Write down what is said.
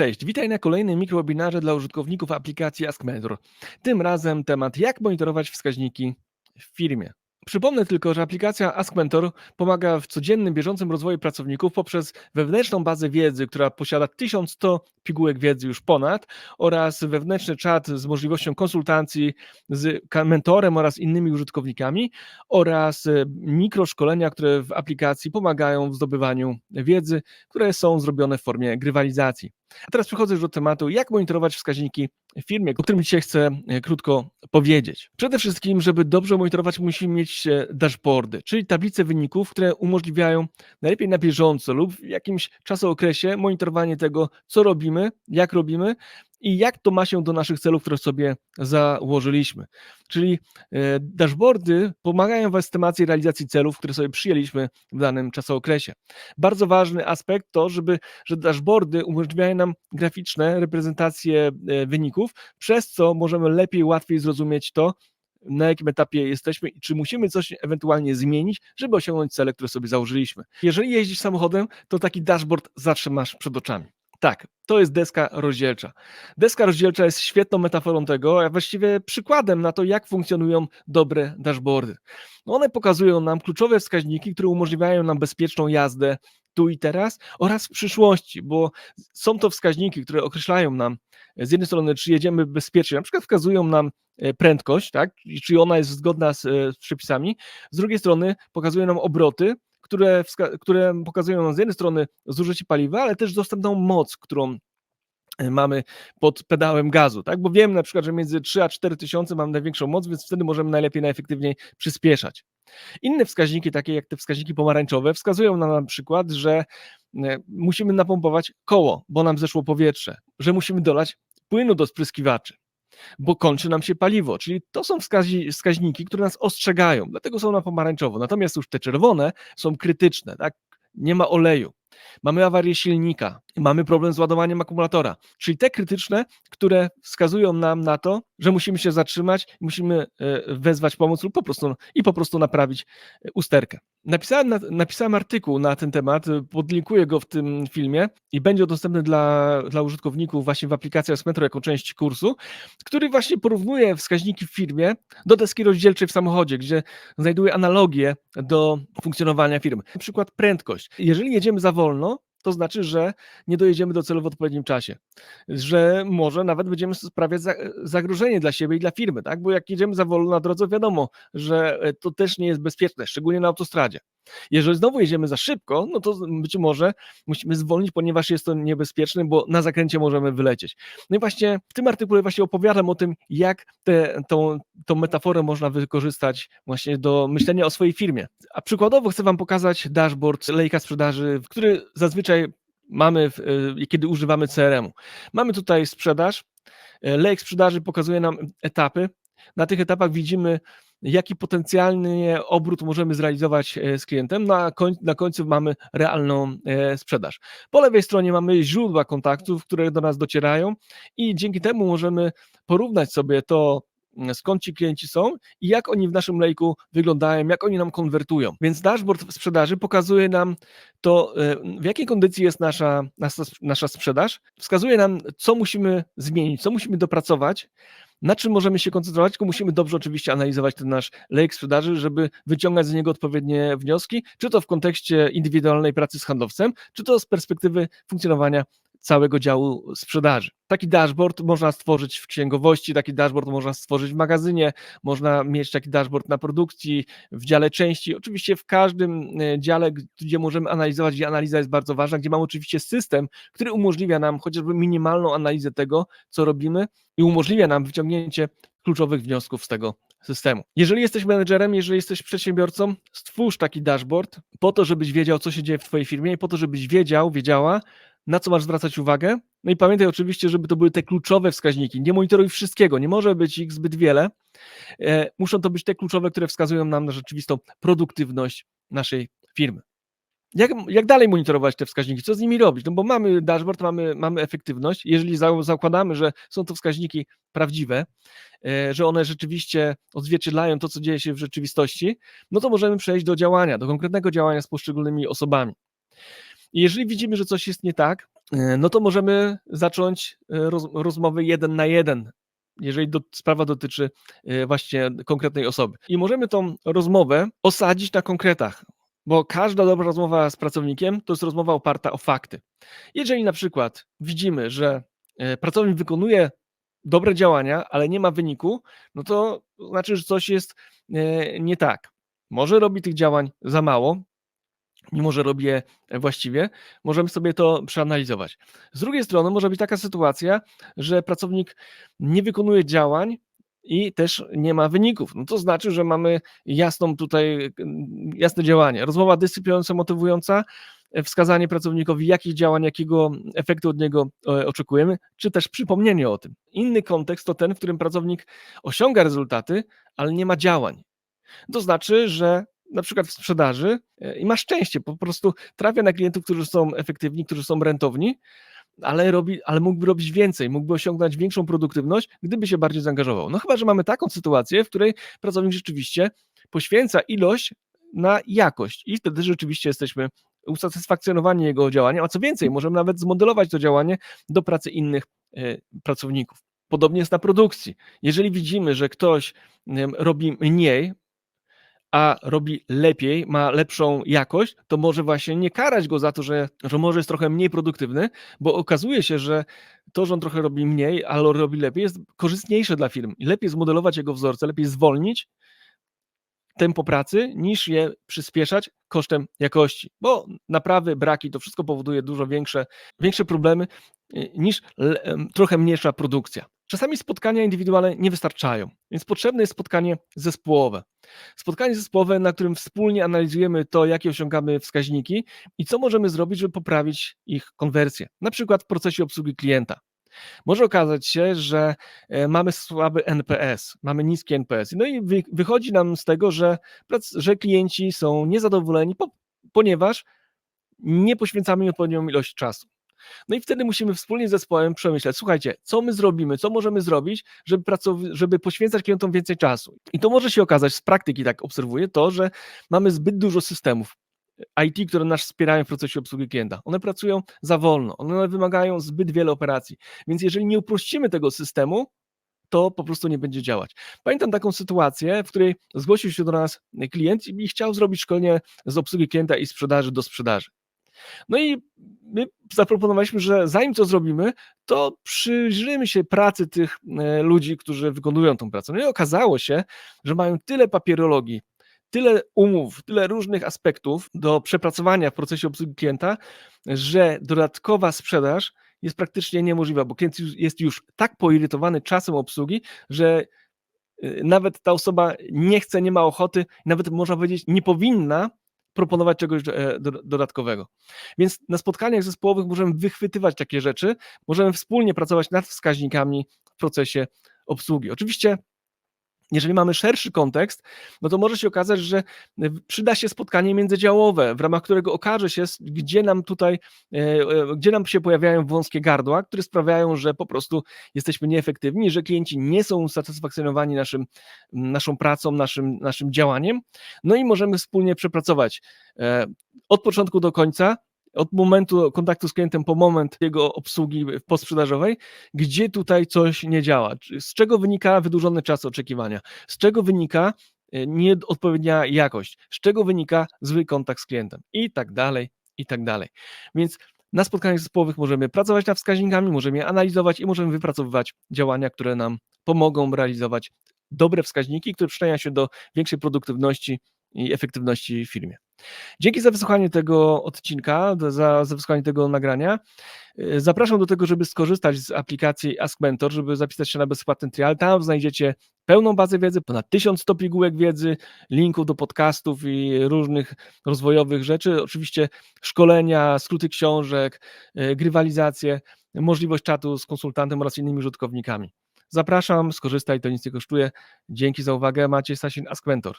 Cześć, witaj na kolejnym mikrowebinarze dla użytkowników aplikacji AskMentor. Tym razem temat jak monitorować wskaźniki w firmie. Przypomnę tylko, że aplikacja AskMentor pomaga w codziennym, bieżącym rozwoju pracowników poprzez wewnętrzną bazę wiedzy, która posiada 1100 pigułek wiedzy już ponad oraz wewnętrzny czat z możliwością konsultacji z mentorem oraz innymi użytkownikami oraz e, mikroszkolenia, które w aplikacji pomagają w zdobywaniu wiedzy, które są zrobione w formie grywalizacji. A teraz przechodzę już do tematu, jak monitorować wskaźniki w firmie, o którym dzisiaj chcę e, krótko powiedzieć. Przede wszystkim, żeby dobrze monitorować, musimy mieć e, dashboardy, czyli tablice wyników, które umożliwiają najlepiej na bieżąco lub w jakimś czasookresie monitorowanie tego, co robimy, jak robimy i jak to ma się do naszych celów, które sobie założyliśmy. Czyli e, dashboardy pomagają w estymacji realizacji celów, które sobie przyjęliśmy w danym czasookresie. Bardzo ważny aspekt to, żeby, że dashboardy umożliwiają nam graficzne reprezentacje e, wyników, przez co możemy lepiej, łatwiej zrozumieć to, na jakim etapie jesteśmy i czy musimy coś ewentualnie zmienić, żeby osiągnąć cele, które sobie założyliśmy. Jeżeli jeździsz samochodem, to taki dashboard zawsze masz przed oczami. Tak, to jest deska rozdzielcza. Deska rozdzielcza jest świetną metaforą tego, a właściwie przykładem na to, jak funkcjonują dobre dashboardy. One pokazują nam kluczowe wskaźniki, które umożliwiają nam bezpieczną jazdę tu i teraz oraz w przyszłości, bo są to wskaźniki, które określają nam z jednej strony, czy jedziemy bezpiecznie, na przykład wskazują nam e, prędkość, tak, czy ona jest zgodna z, e, z przepisami, z drugiej strony pokazują nam obroty, które, które pokazują nam z jednej strony zużycie paliwa, ale też dostępną moc, którą e, mamy pod pedałem gazu, tak? Bo wiem na przykład, że między 3 a 4 tysiące mam największą moc, więc wtedy możemy najlepiej, najefektywniej przyspieszać. Inne wskaźniki, takie jak te wskaźniki pomarańczowe, wskazują nam na przykład, że e, musimy napompować koło, bo nam zeszło powietrze, że musimy dolać płynu do spryskiwaczy, bo kończy nam się paliwo, czyli to są wskazi- wskaźniki, które nas ostrzegają, dlatego są na pomarańczowo. Natomiast już te czerwone są krytyczne, tak? Nie ma oleju. Mamy awarię silnika, mamy problem z ładowaniem akumulatora, czyli te krytyczne, które wskazują nam na to, że musimy się zatrzymać, musimy e, wezwać pomoc lub po prostu i po prostu naprawić e, usterkę. Napisałem, na, napisałem artykuł na ten temat, e, podlinkuję go w tym filmie i będzie dostępny dla, dla użytkowników właśnie w aplikacji Metro jako część kursu, który właśnie porównuje wskaźniki w firmie do deski rozdzielczej w samochodzie, gdzie znajduje analogię do funkcjonowania firmy. Na przykład prędkość. Jeżeli jedziemy za wolno, to znaczy, że nie dojedziemy do celu w odpowiednim czasie, że może nawet będziemy sprawiać za- zagrożenie dla siebie i dla firmy, tak? Bo jak jedziemy za wolno na drodze, wiadomo, że e, to też nie jest bezpieczne, szczególnie na autostradzie. Jeżeli znowu jedziemy za szybko, no to być może musimy zwolnić, ponieważ jest to niebezpieczne, bo na zakręcie możemy wylecieć. No i właśnie w tym artykule właśnie opowiadam o tym, jak tę tą, tą metaforę można wykorzystać właśnie do myślenia o swojej firmie. A przykładowo chcę Wam pokazać dashboard lejka sprzedaży, który zazwyczaj mamy, y, kiedy używamy CRM-u. Mamy tutaj sprzedaż. y, Lejek sprzedaży pokazuje nam etapy. Na tych etapach widzimy, jaki potencjalny obrót możemy zrealizować e, z klientem. Na, koń, na końcu mamy realną e, sprzedaż. Po lewej stronie mamy źródła kontaktów, które do nas docierają i dzięki temu możemy porównać sobie to, m, skąd ci klienci są i jak oni w naszym lejku wyglądają, jak oni nam konwertują. Więc dashboard sprzedaży pokazuje nam to, e, w jakiej kondycji jest nasza, nasza, nasza sprzedaż, wskazuje nam, co musimy zmienić, co musimy dopracować, na czym możemy się koncentrować, tylko musimy dobrze oczywiście analizować ten nasz lejek sprzedaży, żeby wyciągać z niego odpowiednie wnioski, czy to w kontekście indywidualnej pracy z handlowcem, czy to z perspektywy funkcjonowania całego działu sprzedaży. Taki dashboard można stworzyć w księgowości, taki dashboard można stworzyć w magazynie, można mieć taki dashboard na produkcji, w dziale części, oczywiście w każdym e, dziale, gdzie możemy analizować, gdzie analiza jest bardzo ważna, gdzie mamy oczywiście system, który umożliwia nam chociażby minimalną analizę tego, co robimy i umożliwia nam wyciągnięcie kluczowych wniosków z tego systemu. Jeżeli jesteś menedżerem, jeżeli jesteś przedsiębiorcą, stwórz taki dashboard po to, żebyś wiedział, co się dzieje w Twojej firmie i po to, żebyś wiedział, wiedziała, na co masz zwracać uwagę. No i pamiętaj oczywiście, żeby to były te kluczowe wskaźniki. Nie monitoruj wszystkiego, nie może być ich zbyt wiele. E, muszą to być te kluczowe, które wskazują nam na rzeczywistą produktywność naszej firmy. Jak, jak dalej monitorować te wskaźniki? Co z nimi robić? No bo mamy dashboard, mamy, mamy efektywność. Jeżeli za, zakładamy, że są to wskaźniki prawdziwe, e, że one rzeczywiście odzwierciedlają to, co dzieje się w rzeczywistości, no to możemy przejść do działania, do konkretnego działania z poszczególnymi osobami. I jeżeli widzimy, że coś jest nie tak, e, no to możemy zacząć e, roz, rozmowy jeden na jeden, jeżeli do, sprawa dotyczy e, właśnie konkretnej osoby. I możemy tą rozmowę osadzić na konkretach, bo każda dobra rozmowa z pracownikiem to jest rozmowa oparta o fakty. Jeżeli na przykład widzimy, że pracownik wykonuje dobre działania, ale nie ma wyniku, no to znaczy, że coś jest nie tak. Może robi tych działań za mało, mimo że robi je właściwie, możemy sobie to przeanalizować. Z drugiej strony może być taka sytuacja, że pracownik nie wykonuje działań i też nie ma wyników. No to znaczy, że mamy jasną tutaj, jasne działanie. Rozmowa dyscyplinująca, motywująca, wskazanie pracownikowi, jakich działań, jakiego efektu od niego e, oczekujemy, czy też przypomnienie o tym. Inny kontekst to ten, w którym pracownik osiąga rezultaty, ale nie ma działań. To znaczy, że na przykład w sprzedaży e, i ma szczęście, po prostu trafia na klientów, którzy są efektywni, którzy są rentowni, ale, robi, ale mógłby robić więcej, mógłby osiągnąć większą produktywność, gdyby się bardziej zaangażował. No chyba, że mamy taką sytuację, w której pracownik rzeczywiście poświęca ilość na jakość i wtedy rzeczywiście jesteśmy usatysfakcjonowani jego działaniem, a co więcej, możemy nawet zmodelować to działanie do pracy innych e, pracowników. Podobnie jest na produkcji. Jeżeli widzimy, że ktoś robi mniej, a robi lepiej, ma lepszą jakość, to może właśnie nie karać go za to, że, że może jest trochę mniej produktywny, bo okazuje się, że to, że on trochę robi mniej, ale robi lepiej, jest korzystniejsze dla firm. Lepiej zmodelować jego wzorce, lepiej zwolnić tempo pracy, niż je przyspieszać kosztem jakości, bo naprawy, braki, to wszystko powoduje dużo większe, większe problemy y, niż trochę mniejsza produkcja. Czasami spotkania indywidualne nie wystarczają, więc potrzebne jest spotkanie zespołowe. Spotkanie zespołowe, na którym wspólnie analizujemy to, jakie osiągamy wskaźniki i co możemy zrobić, żeby poprawić ich konwersję, na przykład w procesie obsługi klienta. Może okazać się, że e, mamy słaby NPS, mamy niski NPS. No i wychodzi nam z tego, że, że klienci są niezadowoleni, ponieważ nie poświęcamy im odpowiednią ilość czasu. No i wtedy musimy wspólnie z zespołem przemyśleć, słuchajcie, co my zrobimy, co możemy zrobić, żeby, pracow- żeby poświęcać klientom więcej czasu. I to może się okazać, z praktyki tak obserwuję, to, że mamy zbyt dużo systemów, IT, które nas wspierają w procesie obsługi klienta. One pracują za wolno, one wymagają zbyt wiele operacji. Więc jeżeli nie uprościmy tego systemu, to po prostu nie będzie działać. Pamiętam taką sytuację, w której zgłosił się do nas klient i chciał zrobić szkolenie z obsługi klienta i sprzedaży do sprzedaży. No i my zaproponowaliśmy, że zanim to zrobimy, to przyjrzymy się pracy tych e, ludzi, którzy wykonują tą pracę. No i okazało się, że mają tyle papierologii, tyle umów, tyle różnych aspektów do przepracowania w procesie obsługi klienta, że dodatkowa sprzedaż jest praktycznie niemożliwa, bo klient jest już tak poirytowany czasem obsługi, że y, nawet ta osoba nie chce, nie ma ochoty, nawet można powiedzieć, nie powinna proponować czegoś e, dodatkowego. Więc na spotkaniach zespołowych możemy wychwytywać takie rzeczy, możemy wspólnie pracować nad wskaźnikami w procesie obsługi. Oczywiście jeżeli mamy szerszy kontekst, no to może się okazać, że e, przyda się spotkanie międzydziałowe, w ramach którego okaże się, gdzie nam tutaj, e, e, gdzie nam się pojawiają wąskie gardła, które sprawiają, że po prostu jesteśmy nieefektywni, że klienci nie są usatysfakcjonowani naszym, naszą pracą, naszym, naszym działaniem. No i możemy wspólnie przepracować od początku do końca od momentu kontaktu z klientem po moment jego obsługi posprzedażowej, gdzie tutaj coś nie działa. Z czego wynika wydłużony czas oczekiwania? Z czego wynika e, nieodpowiednia jakość? Z czego wynika zły kontakt z klientem? I tak dalej, i tak dalej. Więc na spotkaniach zespołowych możemy pracować nad wskaźnikami, możemy je analizować i możemy wypracowywać działania, które nam pomogą realizować dobre wskaźniki, które przyczyniają się do większej produktywności i efektywności w firmie. Dzięki za wysłuchanie tego odcinka, za, za wysłuchanie tego nagrania. Y, zapraszam do tego, żeby skorzystać z aplikacji Ask Mentor, żeby zapisać się na bezpłatny trial. Tam znajdziecie pełną bazę wiedzy, ponad 1100 pigułek wiedzy, linków do podcastów i różnych rozwojowych rzeczy. Oczywiście szkolenia, skróty książek, y, grywalizacje, możliwość czatu z konsultantem oraz innymi użytkownikami. Zapraszam, skorzystaj, to nic nie kosztuje. Dzięki za uwagę. Maciej Stasin, Ask Mentor.